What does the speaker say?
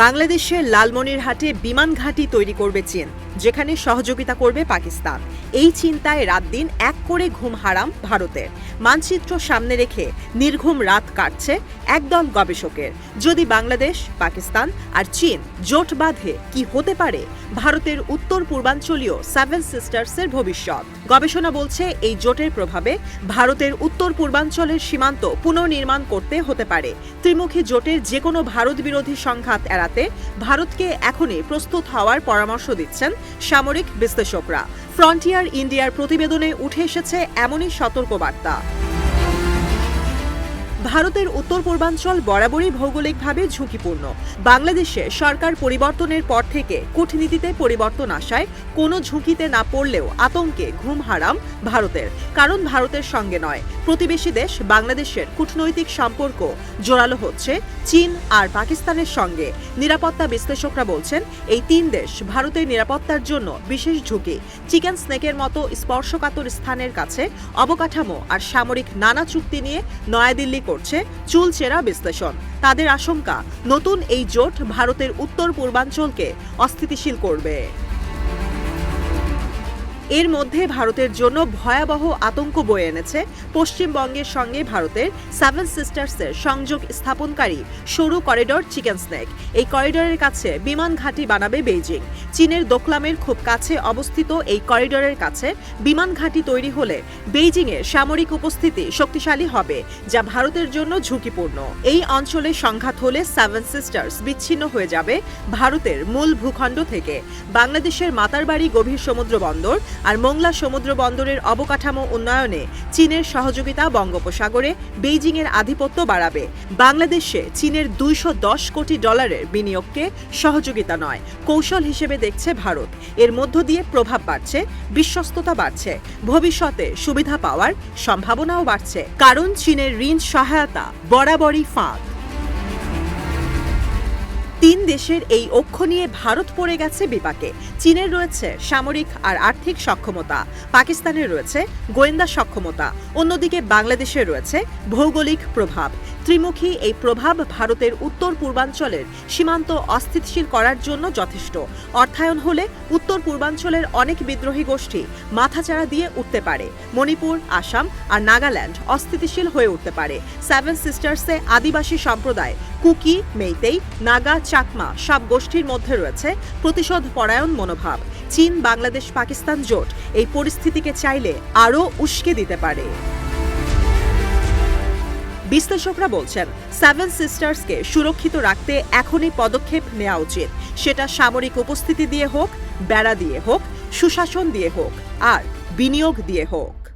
বাংলাদেশের লালমনিরহাটে বিমান ঘাঁটি তৈরি করবে চীন। যেখানে সহযোগিতা করবে পাকিস্তান। এই চিন্তায় রাত দিন এক করে ঘুম হারাম ভারতের। মানচিত্র সামনে রেখে নির্ঘুম রাত কাটছে একদল গবেষকের। যদি বাংলাদেশ, পাকিস্তান আর চীন জোট বাঁধে, কি হতে পারে? ভারতের উত্তর পূর্বাঞ্চলীয় সেভেন সিস্টার্সের ভবিষ্যৎ। গবেষণা বলছে এই জোটের প্রভাবে ভারতের উত্তর পূর্বাঞ্চলের সীমান্ত পুনর্নির্মাণ করতে হতে পারে। ত্রিমুখী জোটের যে কোনো ভারত বিরোধী সংঘাত এড়াতে ভারতকে এখনই প্রস্তুত হওয়ার পরামর্শ দিচ্ছেন সামরিক বিশ্লেষকরা। ফ্রন্টিয়ার ইন্ডিয়ার প্রতিবেদনে উঠে এসেছে এমনই সতর্কবার্তা। ভারতের উত্তর পূর্বাঞ্চল বরাবরই ভৌগোলিকভাবে ঝুঁকিপূর্ণ। বাংলাদেশে সরকার পরিবর্তনের পর থেকে কূটনীতিতে পরিবর্তন আসায় কোনো ঝুঁকিতে না পড়লেও আতঙ্কে ঘুম হারাম ভারতের, কারণ ভারতের সঙ্গে নয়। প্রতিবেশী দেশ বাংলাদেশের কূটনৈতিক সম্পর্ক জোরালো হচ্ছে চীন আর পাকিস্তানের সঙ্গে। নিরাপত্তা বিশ্লেষকরা বলছেন, এই তিন দেশ ভারতের নিরাপত্তার জন্য বিশেষ ঝুঁকি। চিকেন স্নেকের মতো স্পর্শকাতর স্থানের কাছে অবকাঠামো আর সামরিক নানা চুক্তি নিয়ে নয়াদিল্লি করছে চুলচেরা বিশ্লেষণ। তাদের আশঙ্কা, নতুন এই জোট ভারতের উত্তর পূর্বাঞ্চলকে অস্থিতিশীল করবে। এর মধ্যে ভারতের জন্য ভয়াবহ আতঙ্ক বয়ে এনেছে। পশ্চিমবঙ্গের সঙ্গে ভারতের সেভেন সিস্টার্সের সংযোগ স্থাপনকারী সরু করিডর চিকেন স্নেক। এই করিডরের কাছে বিমান ঘাঁটি বানাবে বেইজিং। চীনের দোকলামের খুব কাছে অবস্থিত এই করিডরের কাছে বিমান ঘাঁটি তৈরি হলে বেইজিংয়ের সামরিক উপস্থিতি শক্তিশালী হবে, যা ভারতের জন্য ঝুঁকিপূর্ণ। এই অঞ্চলে সংঘাত হলে সেভেন সিস্টার্স বিচ্ছিন্ন হয়ে যাবে ভারতের মূল ভূখণ্ড থেকে। বাংলাদেশের মাতারবাড়ি গভীর সমুদ্র বন্দর আর মোংলা সমুদ্র বন্দরের অবকাঠামো উন্নয়নে চীনের সহযোগিতা বঙ্গোপসাগরে বেইজিংয়ের আধিপত্য বাড়াবে। বাংলাদেশে চীনের দুইশো দশ কোটি ডলারের বিনিয়োগকে সহযোগিতা নয়, কৌশল হিসেবে দেখছে ভারত। এর মধ্য দিয়ে প্রভাব বাড়ছে, বিশ্বস্ততা বাড়ছে, ভবিষ্যতে সুবিধা পাওয়ার সম্ভাবনাও বাড়ছে। কারণ চীনের ঋণ সহায়তা বরাবরই ফাঁক। তিন দেশের এই অক্ষ নিয়ে ভারত পড়ে গেছে বিপাকে। চীনের রয়েছে সামরিক আর আর্থিক সক্ষমতা, পাকিস্তানের রয়েছে গোয়েন্দা সক্ষমতা, অন্যদিকে বাংলাদেশের রয়েছে ভৌগোলিক প্রভাব। ত্রিমুখী এই প্রভাব ভারতের উত্তর পূর্বাঞ্চলের সীমান্ত অস্থিতিশীল করার জন্য যথেষ্ট। অর্থায়ন হলে উত্তর পূর্বাঞ্চলের অনেক বিদ্রোহী গোষ্ঠী মাথাচাড়া দিয়ে উঠতে পারে। মণিপুর, আসাম আর নাগাল্যান্ড অস্থিতিশীল হয়ে উঠতে পারে। সেভেন সিস্টার্সে আদিবাসী সম্প্রদায় কুকি, মেইতেই, নাগা, চাকমা, সব গোষ্ঠীর মধ্যে রয়েছে প্রতিশোধ পরায়ণ মনোভাব। চীন, বাংলাদেশ, পাকিস্তান জোট এই পরিস্থিতিকে চাইলে আরও উস্কে দিতে পারে। বিশ্লেষকরা বলছেন সেভেন সিস্টার্সকে সুরক্ষিত রাখতে এখনই পদক্ষেপ নেওয়া উচিত। সেটা সামরিক উপস্থিতি দিয়ে হোক, বেড়া দিয়ে হোক, সুশাসন দিয়ে হোক, আর বিনিয়োগ দিয়ে হোক।